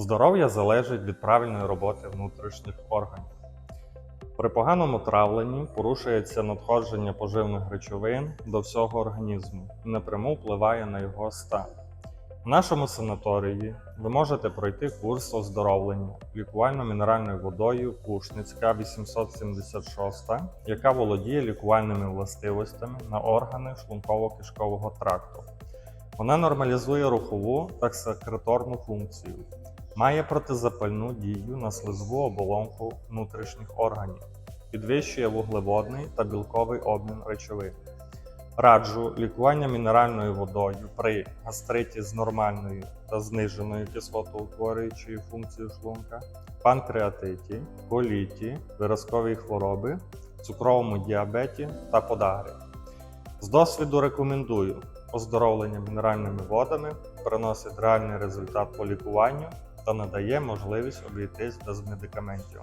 Здоров'я залежить від правильної роботи внутрішніх органів. При поганому травленні порушується надходження поживних речовин до всього організму і напряму впливає на його стан. В нашому санаторії ви можете пройти курс оздоровлення лікувально-мінеральною водою Пушницька 876, яка володіє лікувальними властивостями на органи шлунково-кишкового тракту. Вона нормалізує рухову та секреторну функцію, має протизапальну дію на слизову оболонку внутрішніх органів, підвищує вуглеводний та білковий обмін речовин. Раджу лікування мінеральною водою при гастриті з нормальною та зниженою кислотоутворюючою функцією шлунка, панкреатиті, коліті, виразковій хвороби, цукровому діабеті та подагрі. З досвіду рекомендую оздоровлення мінеральними водами, приносить реальний результат по лікуванню та надає можливість обійтись без медикаментів.